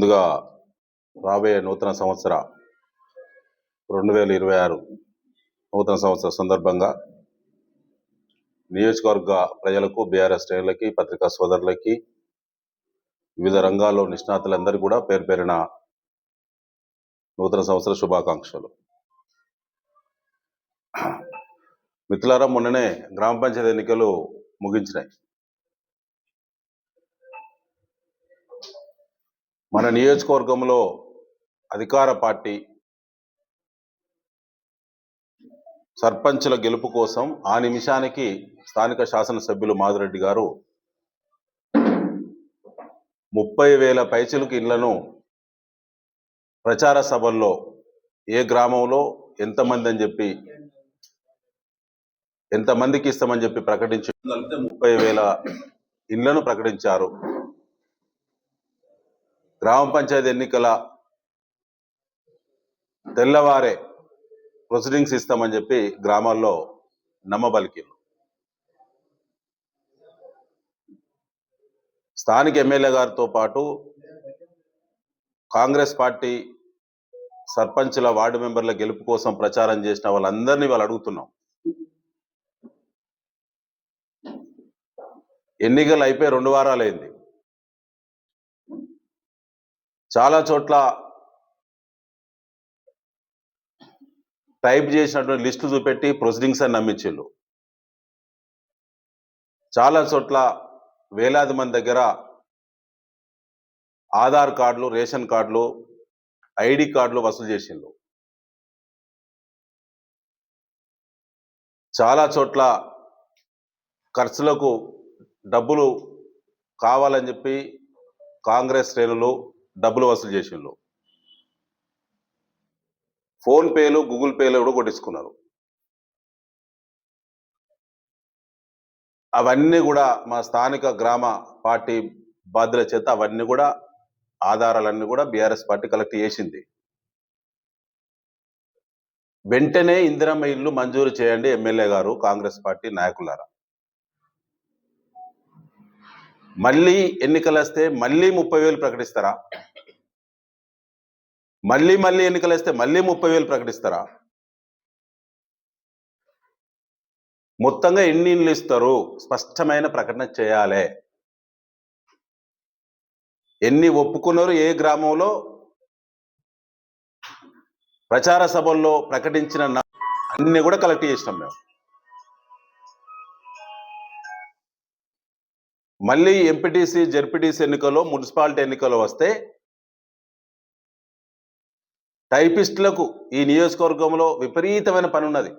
ముందుగా రాబోయే నూతన సంవత్సర రెండు వేల ఇరవై ఆరు నూతన సంవత్సర సందర్భంగా నియోజకవర్గ ప్రజలకు బీఆర్ఎస్ శ్రేణులకి పత్రికా సోదరులకి వివిధ రంగాల్లో నిష్ణాతులందరికీ కూడా పేరు పేరిన నూతన సంవత్సర శుభాకాంక్షలు. మిత్రులారా మొన్ననే గ్రామ పంచాయతీ ఎన్నికలు ముగించినాయి. మన నియోజకవర్గంలో అధికార పార్టీ సర్పంచ్ల గెలుపు కోసం ఆ నిమిషానికి స్థానిక శాసనసభ్యులు మాధురెడ్డి గారు ముప్పై వేల పైచలకు ఇళ్ళను ప్రచార సభల్లో ఏ గ్రామంలో ఎంతమంది అని చెప్పి ఎంతమందికి ఇస్తామని చెప్పి ప్రకటించి ముప్పై వేల ఇళ్ళను ప్రకటించారు. గ్రామ పంచాయతీ ఎన్నికల తెల్లవారే ప్రొసీడింగ్స్ ఇస్తామని చెప్పి గ్రామాల్లో నమ్మబలికిరు స్థానిక ఎమ్మెల్యే గారితో పాటు కాంగ్రెస్ పార్టీ సర్పంచ్ల వార్డు మెంబర్ల గెలుపు కోసం ప్రచారం చేసిన వాళ్ళందరినీ వాళ్ళు అడుగుతున్నాం. ఎన్నికలు అయిపోయి రెండు వారాలైంది. చాలా చోట్ల టైప్ చేసినటువంటి లిస్టు చూపెట్టి ప్రొసీడింగ్స్ అని నమ్మించారు చాలా చోట్ల వేలాది మంది దగ్గర ఆధార్ కార్డులు రేషన్ కార్డులు ఐడి కార్డులు వసూలు చేసిండ్రు. చాలా చోట్ల ఖర్చులకు డబ్బులు కావాలని చెప్పి కాంగ్రెస్ శ్రేణులు డబ్బులు వసూలు చేసిండ్రు. ఫోన్ పేలు గూగుల్ పేలు కూడా కొట్టించుకున్నారు. అవన్నీ కూడా మా స్థానిక గ్రామ పార్టీ బాధ్యుల చేత అవన్నీ కూడా ఆధారాలన్నీ కూడా బీఆర్ఎస్ పార్టీ కలెక్ట్ చేసింది. వెంటనే ఇందిరమ్మ ఇల్లు మంజూరు చేయండి ఎమ్మెల్యే గారు కాంగ్రెస్ పార్టీ నాయకులారా. మళ్ళీ ఎన్నికలు వస్తే మళ్ళీ ముప్పై వేలు ప్రకటిస్తారా? మళ్ళీ మళ్ళీ ఎన్నికలు వస్తే మళ్ళీ ముప్పై వేలు ప్రకటిస్తారా? మొత్తంగా ఎన్ని ఇండ్లు ఇస్తారు? స్పష్టమైన ప్రకటన చేయాలి. ఎన్ని ఒప్పుకున్నారు? ఏ గ్రామంలో? ప్రచార సభల్లో ప్రకటించిన అన్ని కూడా కలెక్ట్ చేసినాం మేము. మళ్ళీ ఎంపీటీసీ జెడ్పీటీసీ ఎన్నికల్లో మున్సిపాలిటీ ఎన్నికలు వస్తే టైపిస్టులకు ఈ నియోజకవర్గంలో విపరీతమైన పని ఉన్నది.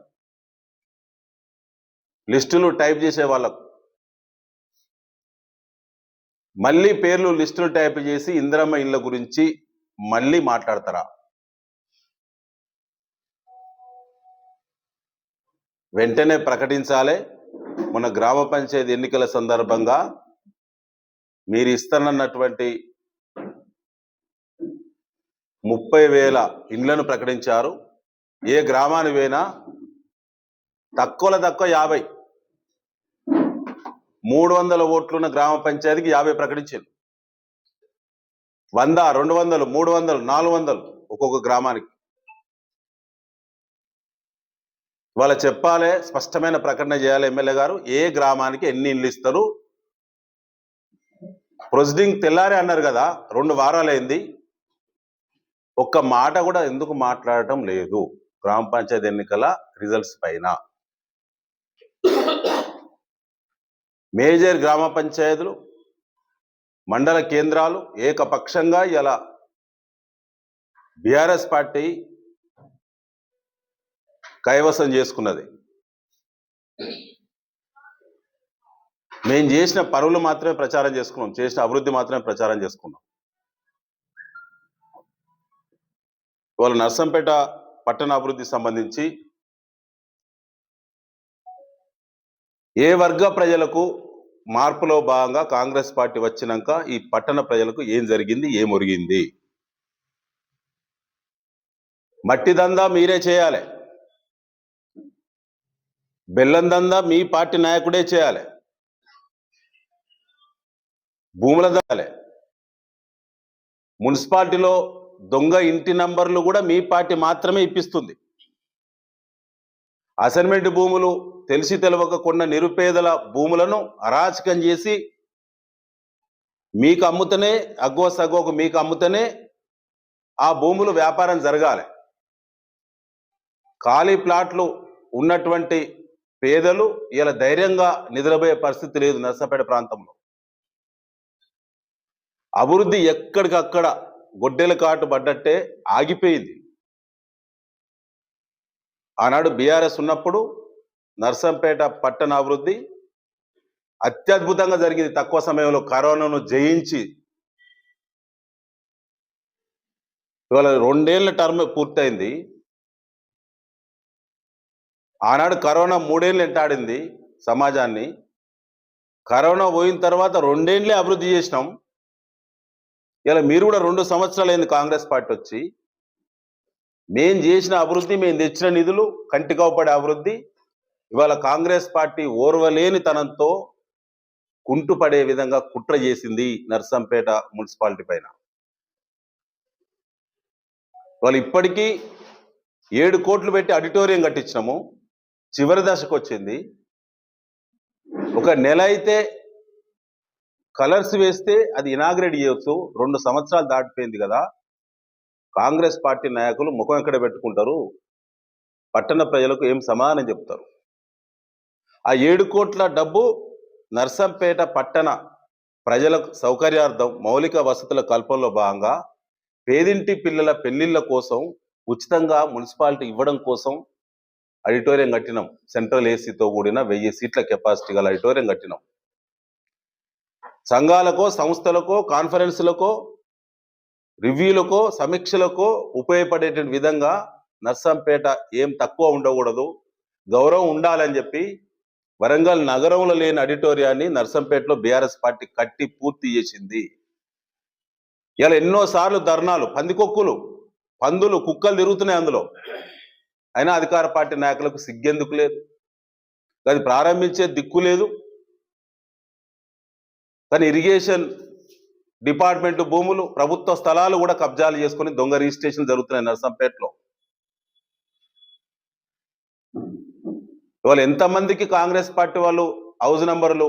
లిస్టులు టైప్ చేసే వాళ్ళకు. మళ్ళీ పేర్లు లిస్టులు టైప్ చేసి ఇందిరమ్మ ఇళ్ళ గురించి మళ్ళీ మాట్లాడతారా? వెంటనే ప్రకటించాలి. మన గ్రామ పంచాయతీ ఎన్నికల సందర్భంగా మీరు ఇస్తానన్నటువంటి ముప్పై వేల ఇండ్లను ప్రకటించారు. ఏ గ్రామానికి పోయినా తక్కువలో తక్కువ యాభై. మూడు వందల ఓట్లున్న గ్రామ పంచాయతీకి యాభై ప్రకటించారు. వంద రెండు వందలు మూడు వందలు నాలుగు వందలు ఒక్కొక్క గ్రామానికి. వాళ్ళు చెప్పాలి స్పష్టమైన ప్రకటన చేయాలి ఎమ్మెల్యే గారు ఏ గ్రామానికి ఎన్ని ఇల్లు ఇస్తారు ప్రొసీడింగ్ తెల్లారే అన్నారు కదా రెండు వారాలైంది. ఒక్క మాట కూడా ఎందుకు మాట్లాడటం లేదు? గ్రామ పంచాయతీ ఎన్నికల రిజల్ట్స్ పైన. మేజర్ గ్రామ పంచాయతీలు మండల కేంద్రాలు ఏకపక్షంగా ఇలా బీఆర్ఎస్ పార్టీ కైవసం చేసుకున్నది. మేము చేసిన పరువులు మాత్రమే ప్రచారం చేసుకున్నాం. చేసిన అభివృద్ధి మాత్రమే ప్రచారం చేసుకున్నాం. ఇవాళ నర్సంపేట పట్టణ అభివృద్ధి సంబంధించి ఏ వర్గ ప్రజలకు మార్పులో భాగంగా కాంగ్రెస్ పార్టీ వచ్చినాక ఈ పట్టణ ప్రజలకు ఏం జరిగింది ఏమొరిగింది మట్టి దందా మీరే చేయాలి. బెల్లం దందా మీ పార్టీ నాయకుడే చేయాలి. భూముల దాలే. మున్సిపాలిటీలో దొంగ ఇంటి నంబర్లు కూడా మీ పార్టీ మాత్రమే ఇప్పిస్తుంది. అసైన్మెంట్ భూములు తెలిసి తెలవక కొన్న నిరుపేదల భూములను అరాచకం చేసి మీకు అమ్ముతనే అగ్గో సగ్గోకు మీకు అమ్ముతనే ఆ భూములు వ్యాపారం జరగాలి. ఖాళీ ప్లాట్లు ఉన్నటువంటి పేదలు ఇలా ధైర్యంగా నిద్రపోయే పరిస్థితి లేదు నర్సపేట ప్రాంతంలో. అభివృద్ధి ఎక్కడికక్కడ గొడ్డెల కాటు పడ్డట్టే ఆగిపోయింది. ఆనాడు బీఆర్ఎస్ ఉన్నప్పుడు నర్సంపేట పట్టణ అభివృద్ధి అత్యద్భుతంగా జరిగింది. తక్కువ సమయంలో కరోనాను జయించి ఇవాళ రెండేళ్ళ టర్మ్ పూర్తయింది. ఆనాడు కరోనా మూడేళ్ళు ఎంటాడింది సమాజాన్ని. కరోనా పోయిన తర్వాత రెండేళ్ళే అభివృద్ధి చేసినాం. ఇలా మీరు కూడా రెండు సంవత్సరాలు అయింది కాంగ్రెస్ పార్టీ వచ్చి. మేం చేసిన అభివృద్ధి మేము తెచ్చిన నిధులు కంటికవపడే అభివృద్ధి ఇవాళ కాంగ్రెస్ పార్టీ ఓర్వలేని తనంతో కుంటుపడే విధంగా కుట్ర చేసింది నర్సంపేట మున్సిపాలిటీ పైన. వాళ్ళు ఇప్పటికీ ఏడు కోట్లు పెట్టి ఆడిటోరియం కట్టించినాము. చివరి దశకు వచ్చింది. ఒక నెల అయితే కలర్స్ వేస్తే అది ఇనాగ్రేట్ చేయొచ్చు. రెండు సంవత్సరాలు దాటిపోయింది కదా. కాంగ్రెస్ పార్టీ నాయకులు ముఖం ఎక్కడ పెట్టుకుంటారు? పట్టణ ప్రజలకు ఏం సమాధానం చెప్తారు? ఆ ఏడు కోట్ల డబ్బు నర్సంపేట పట్టణ ప్రజలకు సౌకర్యార్థం మౌలిక వసతుల కల్పనలో భాగంగా పేదింటి పిల్లల పెళ్ళిళ్ళ కోసం ఉచితంగా మున్సిపాలిటీ ఇవ్వడం కోసం ఆడిటోరియం కట్టినాం. సెంట్రల్ ఏసీతో కూడిన వెయ్యి సీట్ల కెపాసిటీ గల ఆడిటోరియం కట్టినాం. సంఘాలకో సంస్థలకో కాన్ఫరెన్స్లకో రివ్యూలకో సమీక్షలకో ఉపయోగపడేటువంటి విధంగా నర్సంపేట ఏం తక్కువ ఉండకూడదు. గౌరవం ఉండాలని చెప్పి వరంగల్ నగరంలో లేని ఆడిటోరియాన్ని నర్సంపేటలో బీఆర్ఎస్ పార్టీ కట్టి పూర్తి చేసింది. ఇలా ఎన్నోసార్లు ధర్నాలు పందికొక్కులు పందులు కుక్కలు తిరుగుతున్నాయి అందులో. అయినా అధికార పార్టీ నాయకులకు సిగ్గెందుకు లేదు. అది ప్రారంభించే దిక్కు లేదు. కానీ ఇరిగేషన్ డిపార్ట్మెంట్ భూములు ప్రభుత్వ స్థలాలు కూడా కబ్జాలు చేసుకుని దొంగ రిజిస్ట్రేషన్ జరుగుతున్నాయి నర్సంపేటలో. ఇవాళ ఎంతమందికి కాంగ్రెస్ పార్టీ వాళ్ళు హౌస్ నంబర్లు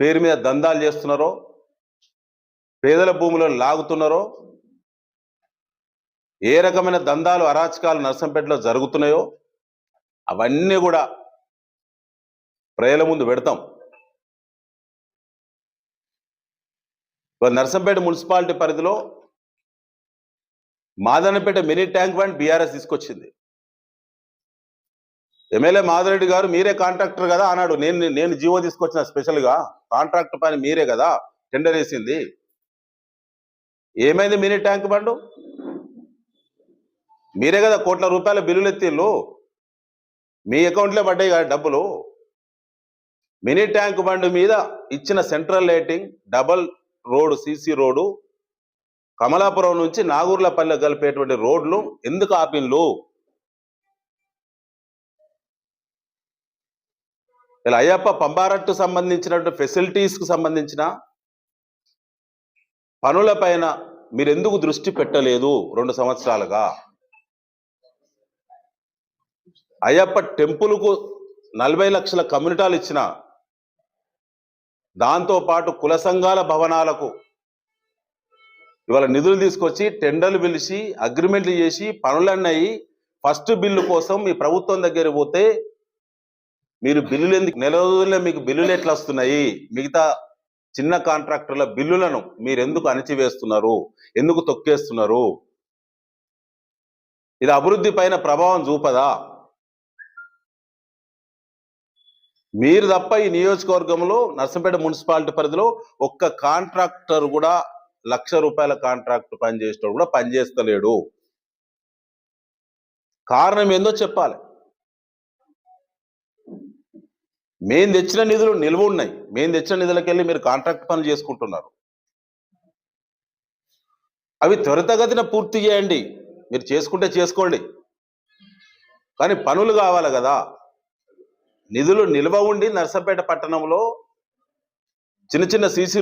పేరు మీద దందాలు చేస్తున్నారో పేదల భూములను లాగుతున్నారో ఏ రకమైన దందాలు అరాచకాలు నర్సంపేటలో జరుగుతున్నాయో అవన్నీ కూడా ప్రజల ముందు పెడతాం. నర్సంపేట మున్సిపాలిటీ పరిధిలో Madanapet mini tank bund BRS తీసుకొచ్చింది. ఎమ్మెల్యే మాధవరెడ్డి గారు మీరే కాంట్రాక్టర్ కదా అన్నాడు. నేను నేను జీవో తీసుకొచ్చిన స్పెషల్గా. కాంట్రాక్ట్ పని మీరే కదా టెండర్ వేసింది. ఏమైంది మినీ ట్యాంక్ బండు? మీరే కదా కోట్ల రూపాయల బిల్లులు ఎత్తిళ్ళు. మీ అకౌంట్లో పడ్డాయి కదా డబ్బులు. మినీ ట్యాంక్ బండ్ మీద ఇచ్చిన central lighting double road CC road Kamalapuram నుంచి నాగూర్లపల్లె కలిపేటువంటి రోడ్లు ఎందుకు ఆపిన్లు ఇలా అయ్యప్ప పంబారట్టు సంబంధించినటువంటి ఫెసిలిటీస్కు సంబంధించిన పనులపైన మీరు ఎందుకు దృష్టి పెట్టలేదు రెండు సంవత్సరాలుగా? అయ్యప్ప టెంపుల్కు నలభై లక్షల కమ్యూనిటాలు ఇచ్చిన దాంతో పాటు కుల సంఘాల భవనాలకు ఇవాళ నిధులు తీసుకొచ్చి టెండర్లు పిలిచి అగ్రిమెంట్లు చేసి పనులన్నయ్యి ఫస్ట్ బిల్లు కోసం మీ ప్రభుత్వం దగ్గర పోతే మీరు బిల్లులు ఎందుకు నెల రోజుల్లో మీకు బిల్లులు ఎట్లా వస్తున్నాయి? మిగతా చిన్న కాంట్రాక్టర్ల బిల్లులను మీరు ఎందుకు అణచివేస్తున్నారు? ఎందుకు తొక్కేస్తున్నారు? ఇది అభివృద్ధి పైన ప్రభావం చూపదా? మీరు తప్ప ఈ నియోజకవర్గంలో నర్సంపేట మున్సిపాలిటీ పరిధిలో ఒక్క కాంట్రాక్టర్ కూడా లక్ష రూపాయల కాంట్రాక్ట్ పనిచేసేటోడు కూడా పనిచేస్తలేడు. కారణం ఏందో చెప్పాలి. మేము తెచ్చిన నిధులు నిల్వ ఉన్నాయి. మేము తెచ్చిన నిధులకెళ్ళి మీరు కాంట్రాక్ట్ పనులు చేసుకుంటున్నారు. అవి త్వరితగతిన పూర్తి చేయండి. మీరు చేసుకుంటే చేసుకోండి. కానీ పనులు కావాలి కదా. నిధులు నిల్వ ఉండి నర్సంపేట పట్టణంలో చిన్న చిన్న సీసీ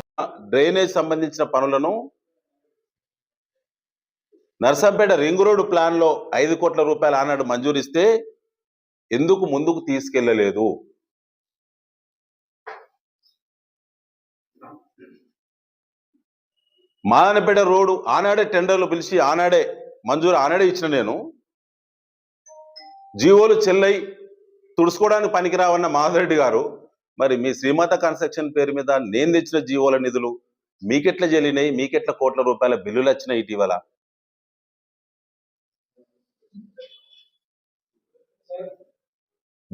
డ్రైనేజ్ సంబంధించిన పనులను నర్సంపేట రింగ్ రోడ్డు ప్లాన్లో ఐదు కోట్ల రూపాయలు ఆనాడు మంజూరిస్తే ఎందుకు ముందుకు తీసుకెళ్ళలేదు? మాదనపేట రోడ్డు ఆనాడే టెండర్లు పిలిచి ఆనాడే మంజూరు ఆనాడే ఇచ్చిన నేను. జీవోలు చెల్లై తుడుచుకోవడానికి పనికిరావన్న మాధవరెడ్డి గారు మరి మీ శ్రీమాత కన్స్ట్రక్షన్ పేరు మీద నేను తెచ్చిన జీవోల నిధులు మీకెట్లా చెల్లినాయి మీకెట్లా కోట్ల రూపాయల బిల్లులు వచ్చినాయి ఇటీవల?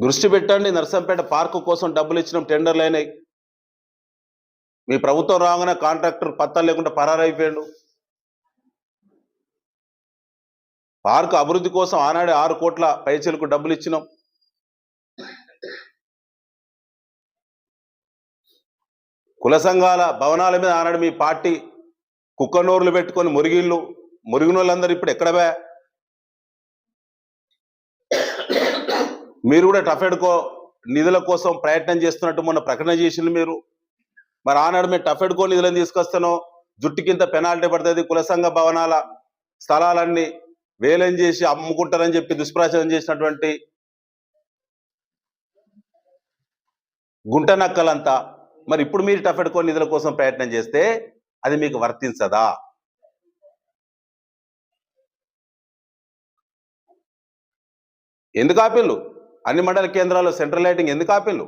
దృష్టి పెట్టండి. నర్సంపేట పార్కు కోసం డబ్బులు ఇచ్చిన టెండర్లు అయినాయి. మీ ప్రభుత్వం రాగానే కాంట్రాక్టర్ పత్తాలు లేకుండా పరారైపోయాడు. పార్కు అభివృద్ధి కోసం ఆనాడే ఆరు కోట్ల పైచలకు డబ్బులు ఇచ్చినాం. కుల సంఘాల భవనాల మీద ఆనాడు మీ పార్టీ కుక్కనోర్లు పెట్టుకొని మురిగిళ్ళు మురిగినోళ్ళందరూ ఇప్పుడు ఎక్కడ బే? మీరు కూడా టఫెడ్కో నిధుల కోసం ప్రయత్నం చేస్తున్నట్టు మొన్న ప్రకటన చేసింది మీరు. మరి ఆనాడు మేము టఫెడ్కో నిధులను తీసుకొస్తానో జుట్టుకింత పెనాల్టీ పడుతుంది కుల సంఘ భవనాల స్థలాలన్నీ వేలం చేసి అమ్ముకుంటారని చెప్పి దుష్ప్రచారం చేసినటువంటి గుంట నక్కలంతా మరి ఇప్పుడు మీరు టఫెడ్కో నిధుల కోసం ప్రయత్నం చేస్తే అది మీకు వర్తించదా? ఎందుకు ఆపిల్లు? అన్ని మండల కేంద్రాల్లో సెంట్రల్ లైటింగ్ ఎందుకు ఆపిల్లు?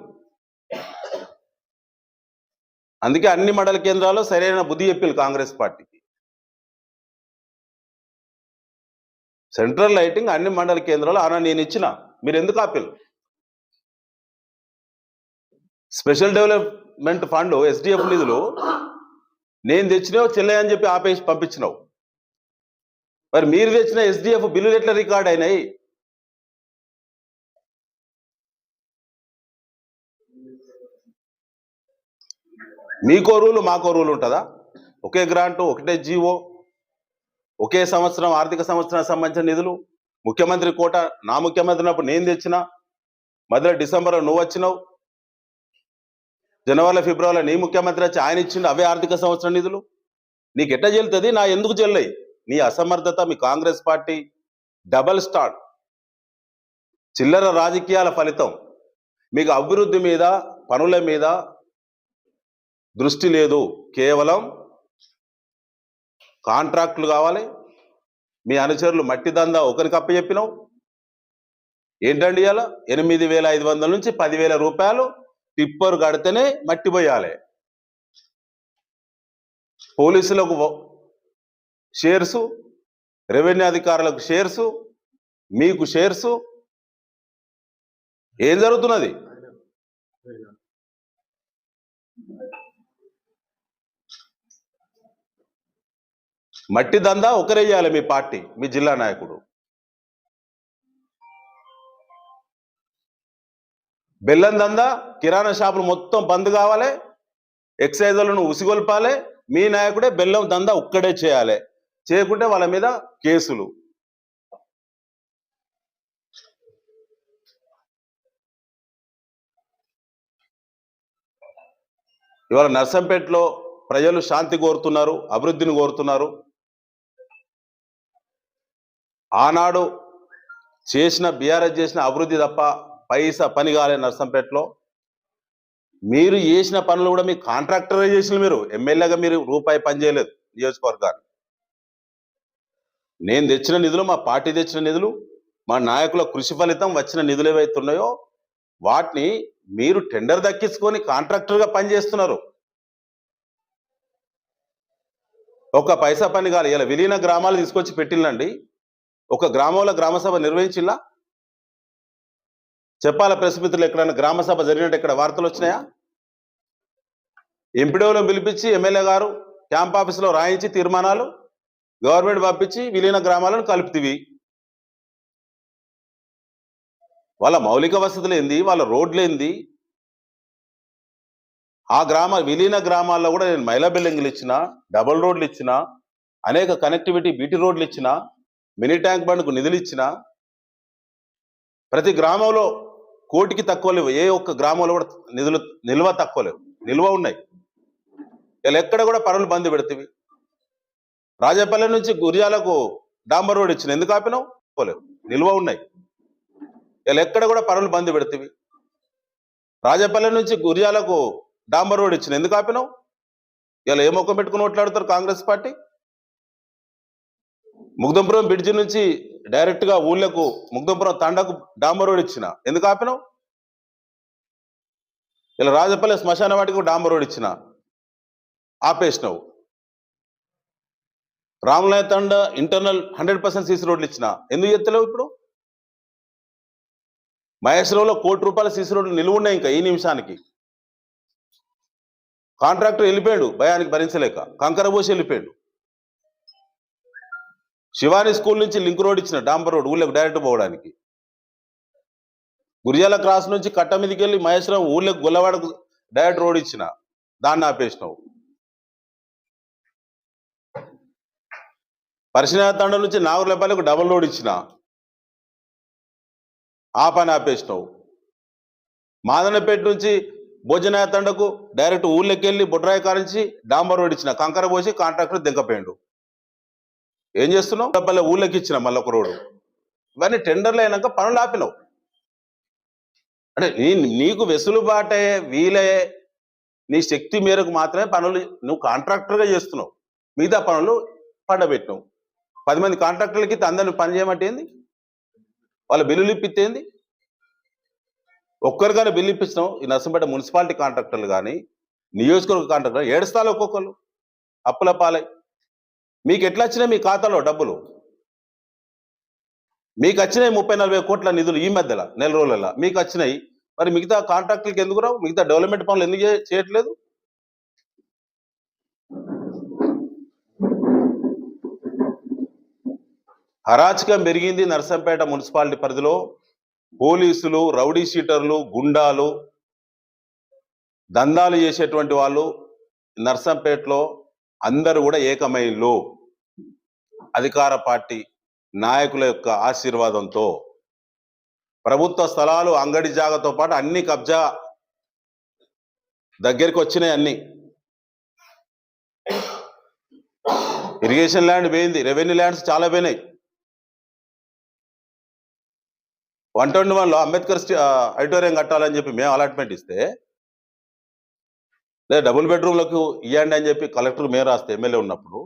అందుకే అన్ని మండల కేంద్రాల్లో సరైన బుద్ధి చెప్పిల్లు కాంగ్రెస్ పార్టీకి. సెంట్రల్ లైటింగ్ అన్ని మండల కేంద్రాలు ఆనా నేను ఇచ్చిన. మీరు ఎందుకు ఆపిల్లు? Special develop development fund SDF నిధులు నేను తెచ్చినావు చెల్లయ్య అని చెప్పి ఆపేసి పంపించినావు. మరి మీరు తెచ్చిన ఎస్డిఎఫ్ బిల్లులు ఎట్లా రికార్డ్ అయినాయి? మీకో రూలు మాకో రూలు ఉంటుందా? ఒకే గ్రాంటు ఒకటే జీవో ఒకే సంవత్సరం ఆర్థిక సంవత్సరానికి సంబంధించిన నిధులు ముఖ్యమంత్రి కోట నా ముఖ్యమంత్రి అప్పుడు నేను తెచ్చిన మధ్యలో డిసెంబర్లో నువ్వు వచ్చినావు జనవరి ఫిబ్రవరిలో నీ ముఖ్యమంత్రి వచ్చి ఆయన ఇచ్చిండు అవే ఆర్థిక సంవత్సరం నిధులు. నీకు ఎట్ట చెల్లుతుంది నా ఎందుకు చెల్లయి నీ అసమర్థత మీ కాంగ్రెస్ పార్టీ డబల్ స్టార్. చిల్లర రాజకీయాల ఫలితం. మీకు అభివృద్ధి మీద పనుల మీద దృష్టి లేదు. కేవలం కాంట్రాక్టులు కావాలి. మీ అనుచరులు మట్టి దందా ఒకరికి అప్పచెప్పినావు. ఏంటండి ఇలా ఎనిమిది వేల ఐదు వందల నుంచి పదివేల రూపాయలు టిప్పర్ కడితేనే మట్టి పోయాలి. పోలీసులకు షేర్సు రెవెన్యూ అధికారులకు షేర్సు మీకు షేర్సు. ఏం జరుగుతున్నది? మట్టి దందా ఒకరేయాలి మీ పార్టీ మీ జిల్లా నాయకుడు. బెల్లం దందా కిరాణా షాపులు మొత్తం బంద్ కావాలి. ఎక్సైజర్లను ఉసిగొల్పాలి. మీ నాయకుడే బెల్లం దందా ఒక్కడే చేయాలి. చేయకుంటే వాళ్ళ మీద కేసులు. ఇవాళ నర్సంపేటలో ప్రజలు శాంతి కోరుతున్నారు అభివృద్ధిని కోరుతున్నారు. ఆనాడు చేసిన బీఆర్ఎస్ చేసిన అభివృద్ధి తప్ప పైసా పని కాలే నర్సంపేటలో. మీరు చేసిన పనులు కూడా మీ కాంట్రాక్టరే చేసిన మీరు. ఎమ్మెల్యేగా మీరు రూపాయి పని చేయలేదు నియోజకవర్గాన్ని నేను తెచ్చిన నిధులు మా పార్టీ తెచ్చిన నిధులు మా నాయకుల కృషి ఫలితం వచ్చిన నిధులు ఏవైతే ఉన్నాయో వాటిని మీరు టెండర్ దక్కించుకొని కాంట్రాక్టర్గా పనిచేస్తున్నారు ఒక పైసా పని కాదు ఇలా విలీన గ్రామాలు తీసుకొచ్చి పెట్టిల్లండి. ఒక గ్రామంలో గ్రామసభ నిర్వహించిల్లా. చెప్పాల ప్రెస్ మిత్రులు ఎక్కడైనా గ్రామ సభ జరిగినట్టు ఇక్కడ వార్తలు వచ్చినాయా? ఎంపీడోలను పిలిపించి ఎమ్మెల్యే గారు క్యాంప్ ఆఫీసులో రాయించి తీర్మానాలు గవర్నమెంట్ పంపించి విలీన గ్రామాలను కలుపుతివి. వాళ్ళ మౌలిక వసతులు ఏంది? వాళ్ళ రోడ్లు ఏంది? ఆ గ్రామ విలీన గ్రామాల్లో కూడా నేను మైలా బిల్డింగ్లు ఇచ్చిన డబుల్ రోడ్లు ఇచ్చిన అనేక కనెక్టివిటీ బీటీ రోడ్లు ఇచ్చిన మినీ ట్యాంక్ బండ్కు నిధులు ఇచ్చిన ప్రతి గ్రామంలో కోటికి తక్కువ లేవు. ఏ ఒక్క గ్రామంలో కూడా నిధులు నిల్వ తక్కువ లేవు. నిల్వ ఉన్నాయి. ఇలా ఎక్కడ కూడా పనులు బంద్ పెడుతుంది రాజపల్లె నుంచి గురిజాలకు డాంబర్ రోడ్ ఇచ్చిన ఎందుకు ఆపినావు? పోలేవు నిల్వ ఉన్నాయి. ఇలా ఎక్కడ కూడా పనులు బంద్ పెడతీవి. రాజపల్లె నుంచి గురియాలకు డాంబర్ రోడ్ ఇచ్చిన ఎందుకు ఆపినావు? ఇలా ఏ ముఖం పెట్టుకుని ఓట్లాడుతారు కాంగ్రెస్ పార్టీ? ముగ్ధంపురం బ్రిడ్జి నుంచి డైరెక్ట్గా ఊళ్ళకు ముగ్ధంపురం తండకు డాంబర్ రోడ్ ఇచ్చిన. ఎందుకు ఆపినావు? ఇలా రాజపల్లి శ్మశాన వాటికి డాంబర్ రోడ్ ఇచ్చిన. ఆపేసినావు. Ramalaya Thanda internal hundred percent CC రోడ్లు ఇచ్చిన. ఎందుకు ఎత్తలేవు ఇప్పుడు? మహేశ్వరంలో కోటి రూపాయల సీసీ రోడ్లు నిలువ ఉన్నాయి ఇంకా ఈ నిమిషానికి. కాంట్రాక్టర్ వెళ్ళిపోయాడు భయానికి భరించలేక. కంకర పోసి వెళ్ళిపోయాడు. శివాని స్కూల్ నుంచి లింక్ రోడ్ ఇచ్చిన డాంబర్ రోడ్ ఊళ్ళకి డైరెక్ట్ పోవడానికి. గురిజాల క్రాస్ నుంచి కట్ట మీదకి వెళ్ళి మహేశ్వరం ఊళ్ళకి గొల్లవాడకు డైరెక్ట్ రోడ్ ఇచ్చిన దాన్ని ఆపేసినావు. పరిశీలన నుంచి నాగులపల్లికి డబుల్ రోడ్ ఇచ్చిన ఆ పని ఆపేసినావు. మాదనపేట నుంచి భోజనాయ తండకు డైరెక్ట్ ఊళ్ళకి వెళ్ళి కారించి డాంబర్ రోడ్ ఇచ్చిన కంకర పోసి కాంట్రాక్టర్ దింకపోయిండు ఏం చేస్తున్నావు? డబ్బులు ఊళ్ళకి ఇచ్చిన మళ్ళీ ఒక రోడ్డు ఇవన్నీ టెండర్లు అయినాక పనులు ఆపినావు. అంటే నీ నీకు వెసులుబాటే వీలే. నీ శక్తి మేరకు మాత్రమే పనులు నువ్వు కాంట్రాక్టర్గా చేస్తున్నావు. మిగతా పనులు పండబెట్టినావు. పది మంది కాంట్రాక్టర్లకి అందరిని పని చేయమంటేంది వాళ్ళ బిల్లులు ఇప్పిస్తేంది ఒక్కరిగానే బిల్లు ఇప్పించినాం ఈ నర్సంపేట మున్సిపాలిటీ కాంట్రాక్టర్లు కానీ నియోజకవర్గ కాంట్రాక్టర్ ఏడుస్తాలు ఒక్కొక్కరు అప్పుల పాలై. మీకు ఎట్లా వచ్చినాయి మీ ఖాతాలో డబ్బులు? మీకు వచ్చినాయి ముప్పై నలభై కోట్ల నిధులు ఈ మధ్యలో నెల రోజులలో మీకు వచ్చినాయి మరి మిగతా కాంట్రాక్టులకి ఎందుకు రావు? మిగతా డెవలప్మెంట్ పనులు ఎందుకు చేయట్లేదు? అరాచకం పెరిగింది నర్సంపేట మున్సిపాలిటీ పరిధిలో. పోలీసులు రౌడీ షీటర్లు గుండాలు దందాలు చేసేటువంటి వాళ్ళు నర్సంపేటలో అందరూ కూడా ఏకమైలు అధికార పార్టీ నాయకుల యొక్క ఆశీర్వాదంతో. ప్రభుత్వ స్థలాలు అంగడి జాగతో పాటు అన్ని కబ్జా దగ్గరికి వచ్చినాయి అన్ని. ఇరిగేషన్ ల్యాండ్ పోయింది. రెవెన్యూ ల్యాండ్స్ చాలా పోయినాయి. వన్ ట్వంటీ వన్లో అంబేద్కర్ స్టి- ఆడిటోరియం కట్టాలని చెప్పి మేము అలాట్మెంట్ ఇస్తే లేదా డబుల్ బెడ్రూమ్లకు ఇవ్వండి అని చెప్పి కలెక్టర్ మేము రాస్తే ఎమ్మెల్యే ఉన్నప్పుడు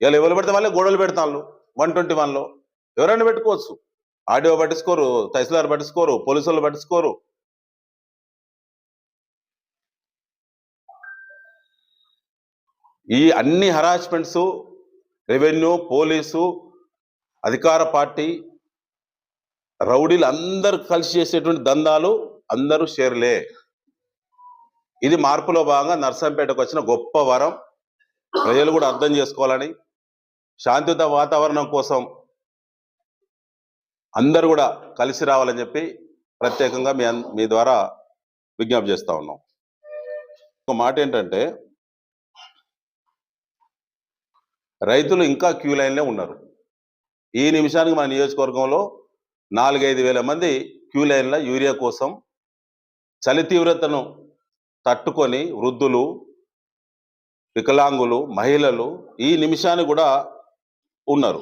ఇలా ఎవరు పెడితే వాళ్ళే గోడలు పెడతాను వన్ ట్వంటీ వన్లో ఎవరైనా పెట్టుకోవచ్చు. ఆడియో పట్టించుకోరు తహసీల్దార్ పట్టించుకోరు పోలీసు వాళ్ళు పట్టించుకోరు. ఈ అన్ని హరాస్మెంట్స్ రెవెన్యూ పోలీసు అధికార పార్టీ రౌడీలు అందరు కలిసి చేసేటువంటి దందాలు అందరూ షేర్లే. ఇది మార్పులో భాగంగా నర్సంపేటకు వచ్చిన గొప్ప వరం. ప్రజలు కూడా అర్థం చేసుకోవాలని శాంతియుత వాతావరణం కోసం అందరూ కూడా కలిసి రావాలని చెప్పి ప్రత్యేకంగా మీ మీ ద్వారా విజ్ఞప్తి చేస్తూ ఉన్నాం. ఒక మాట ఏంటంటే రైతులు ఇంకా క్యూ లైన్లే ఉన్నారు. ఈ నిమిషానికి మన నియోజకవర్గంలో నాలుగైదు వేల మంది క్యూ లైన్ల యూరియా కోసం చలి తీవ్రతను తట్టుకొని వృద్ధులు వికలాంగులు మహిళలు ఈ నిమిషాన్ని కూడా ఉన్నారు.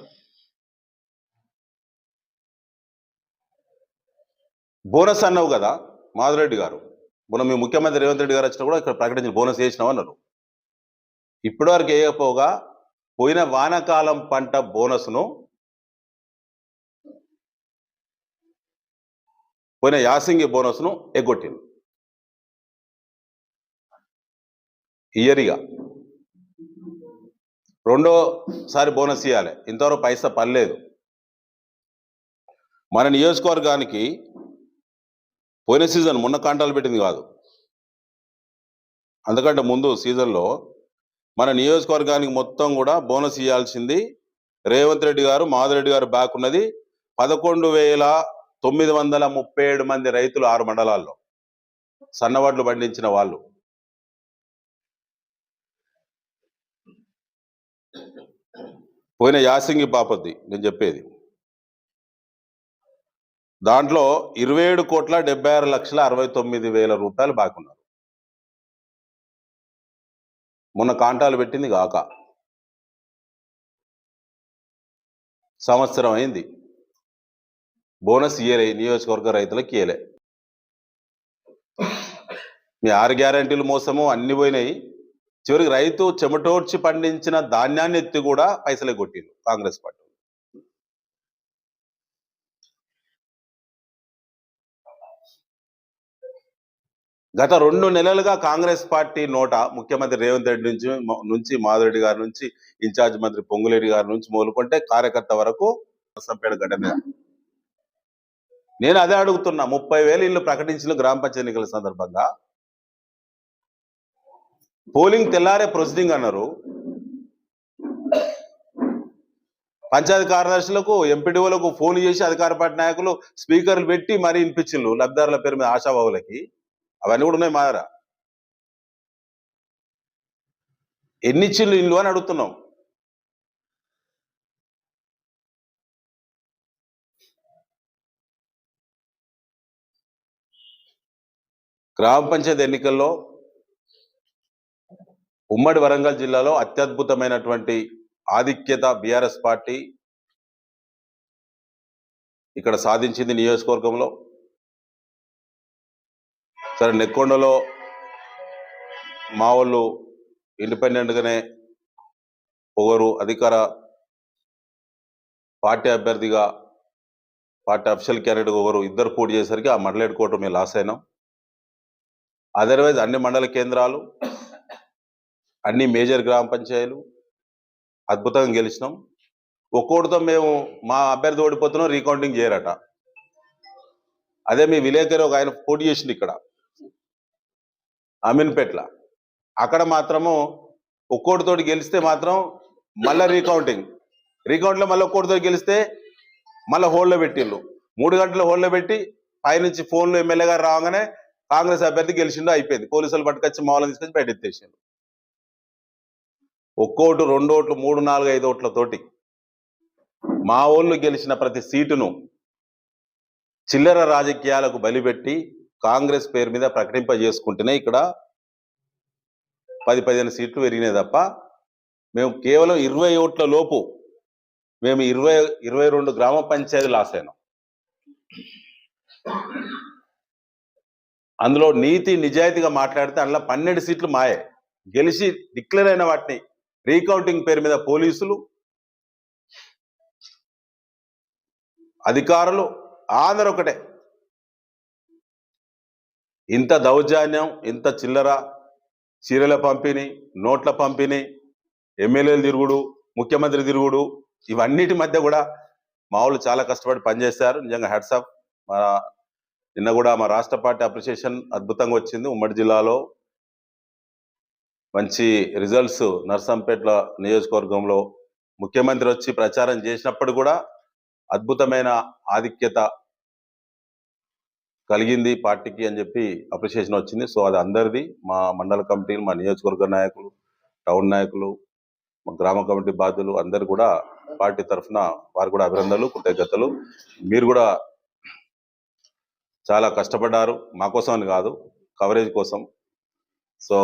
బోనస్ అన్నావు కదా మాధురెడ్డి గారు. మొన్న మీ ముఖ్యమంత్రి రేవంత్ రెడ్డి గారు వచ్చినా కూడా ఇక్కడ ప్రకటించిన బోనస్ చేసినావు అన్నారు. ఇప్పటివరకు వేయకపోగా పోయిన వానాకాలం పంట బోనస్ను పోయిన యాసింగి బోనస్ను ఎగ్గొట్టింది ఇయర్గా. రెండోసారి బోనస్ ఇవ్వాలి ఇంతవరకు పైసా పర్లేదు మన నియోజకవర్గానికి పోయిన సీజన్ మొన్న కాంటాలు పెట్టింది కాదు. అందుకంటే ముందు సీజన్లో మన నియోజకవర్గానికి మొత్తం కూడా బోనస్ ఇవ్వాల్సింది రేవంత్ రెడ్డి గారు మాధురెడ్డి గారు బ్యాక్ ఉన్నది పదకొండు వేల తొమ్మిది వందల ముప్పై ఏడు మంది రైతులు ఆరు మండలాల్లో సన్నవాట్లు పండించిన వాళ్ళు. పోయిన యాసింగి పాపద్ది నేను చెప్పేది. దాంట్లో ఇరవై ఏడు కోట్ల డెబ్బై ఆరు లక్షల అరవై తొమ్మిది వేల రూపాయలు బాకున్నారు. మొన్న కాంటాలు పెట్టింది కాక. సంవత్సరం అయింది. బోనస్ ఇయ్యలే ఈ నియోజకవర్గ రైతులకు ఇయ్యలే. మీ ఆరు గ్యారంటీలు మోసము అన్ని పోయినాయి. చివరికి రైతు చెమటోడ్చి పండించిన ధాన్యాన్ని ఎత్తి కూడా పైసలే కొట్టిండు కాంగ్రెస్ పార్టీ. గత రెండు నెలలుగా కాంగ్రెస్ పార్టీ నోట ముఖ్యమంత్రి రేవంత్ రెడ్డి నుంచి నుంచి మాధురెడ్డి గారి నుంచి ఇన్ఛార్జ్ మంత్రి పొంగులేడి గారి నుంచి మొదలుకుంటే కార్యకర్త వరకు సంపేట ఘటన. నేను అదే అడుగుతున్నా ముప్పై వేలు ఇల్లు ప్రకటించిన గ్రామ పంచాయతీ ఎన్నికల సందర్భంగా. పోలింగ్ తెల్లారే ప్రొసీడింగ్ అన్నారు. పంచాయతీ కార్యదర్శులకు ఎంపీడీఓలకు ఫోన్ చేసి అధికార పార్టీ నాయకులు స్పీకర్లు పెట్టి మరీ వినిపించిండ్రు లబ్ధిదారుల పేరు మీద ఆశాబాబులకి అవన్నీ కూడా ఉన్నాయి మాదర ఎన్ని ఇచ్చిళ్ళు ఇల్లు అని అడుగుతున్నాం. గ్రామ పంచాయతీ ఎన్నికల్లో ఉమ్మడి వరంగల్ జిల్లాలో అత్యద్భుతమైనటువంటి ఆధిక్యత బీఆర్ఎస్ పార్టీ ఇక్కడ సాధించింది నియోజకవర్గంలో. సరే నెక్కొండలో మా వాళ్ళు ఇండిపెండెంట్గానే ఒకరు అధికార పార్టీ అభ్యర్థిగా పార్టీ అఫిషియల్ క్యాండిడేట్ ఒకరు ఇద్దరు పోటీ చేసరికి ఆ మండలేట్ కోట మేము లాస్ అయినాం. అదర్వైజ్ అన్ని మండల కేంద్రాలు అన్ని మేజర్ గ్రామ పంచాయతీలు అద్భుతంగా గెలిచినాం. ఒక్కోటితో మేము మా అభ్యర్థి ఓడిపోతున్నాం రీకౌంటింగ్ చేయరట. అదే మీ విలేకరి ఒక ఆయన పోటీ చేసింది ఇక్కడ. అమీన్పేట్ల. అక్కడ మాత్రము ఒక్కోటితోటి గెలిస్తే మాత్రం మళ్ళీ రీకౌంటింగ్. రీకౌంట్లో మళ్ళీ ఒక్కోటితో గెలిస్తే మళ్ళీ హోల్డ్లో పెట్టిండ్రు. మూడు గంటల హోల్డ్లో పెట్టి పైనుంచి ఫోన్లో ఎమ్మెల్యే గారు రాగానే కాంగ్రెస్ అభ్యర్థి గెలిచిండో అయిపోయింది. పోలీసులు పట్టుకొచ్చి మా తీసుకొచ్చి బయట ఎత్తేసిండు ఒక్కోటు రెండు ఓట్లు మూడు నాలుగు ఐదు ఓట్లతోటి మా ఊళ్ళు గెలిచిన ప్రతి సీటును చిల్లర రాజకీయాలకు బలిపెట్టి కాంగ్రెస్ పేరు మీద ప్రకటింపజేసుకుంటేనే ఇక్కడ పది పదిహేను సీట్లు పెరిగినాయి తప్ప మేము కేవలం ఇరవై ఓట్ల లోపు మేము ఇరవై ఇరవై రెండు గ్రామ పంచాయతీ లాస్ అయినాం. అందులో నీతి నిజాయితీగా మాట్లాడితే అందులో పన్నెండు సీట్లు మాయే. గెలిచి డిక్లేర్ అయిన వాటిని రీకౌంటింగ్ పేరు మీద పోలీసులు అధికారులు ఆంధ్ర ఒకటే. ఇంత దౌర్జన్యం ఇంత చిల్లర చీరల పంపిణీ నోట్ల పంపిణీ ఎమ్మెల్యేలు తిరుగుడు ముఖ్యమంత్రి తిరుగుడు ఇవన్నిటి మధ్య కూడా మా చాలా కష్టపడి పనిచేశారు. నిజంగా హెడ్సప్ మా నిన్న కూడా మా రాష్ట్ర పార్టీ అప్రిసియేషన్ అద్భుతంగా వచ్చింది. ఉమ్మడి జిల్లాలో మంచి రిజల్ట్స్ నర్సంపేట నియోజకవర్గంలో ముఖ్యమంత్రి వచ్చి ప్రచారం చేసినప్పుడు కూడా అద్భుతమైన ఆధిక్యత కలిగింది పార్టీకి అని చెప్పి అప్రిషియేషన్ వచ్చింది. సో అది అందరిది. మా మండల కమిటీలు మా నియోజకవర్గ నాయకులు టౌన్ నాయకులు మా గ్రామ కమిటీ బాధ్యులు అందరు కూడా పార్టీ తరఫున వారు కూడా అభినందనలు కృతజ్ఞతలు. మీరు కూడా చాలా కష్టపడ్డారు. మా కోసం అని కాదు కవరేజ్ కోసం. సో